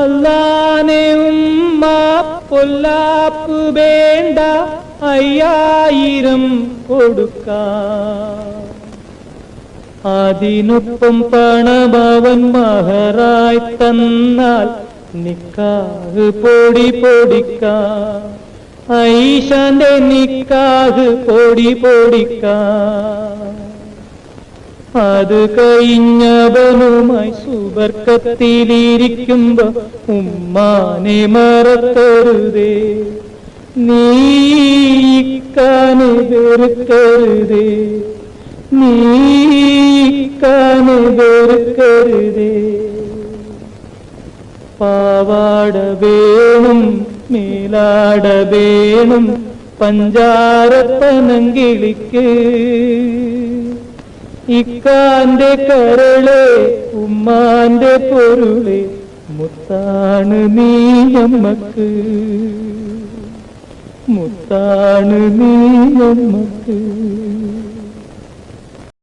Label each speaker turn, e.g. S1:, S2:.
S1: അല്ലാനെ ഉമ്മ പൊല്ലാപ്പ് വേണ്ട അയ്യായിരം കൊടുക്കാം. അതിനൊപ്പം പണഭവൻ മഹറായി തന്നാൽ നിക്കാഹ് പൊടി പൊടിക്കാം. ഐഷന്റെ നിക്കാഹ് പൊടി പൊടിക്കാം. അത് കഴിഞ്ഞവനുമായി സുബർക്കത്തിലിരിക്കുമ്പോ ഉമ്മാനെ മറക്കരുതേ. നീക്കാനെ വെറുക്കരുതേ നീക്കാനെ വെറുക്കരുതേ പാവാട വേണം മേലാട വേണം പഞ്ചാരപ്പനങ്കിളിക്ക്. ഇക്കാന്റെ കരളെ ഉമ്മാന്റെ പൊരുളെ മുത്താണ് നീ നമ്മക്ക്. മുത്താണ് നീ നമ്മക്ക്.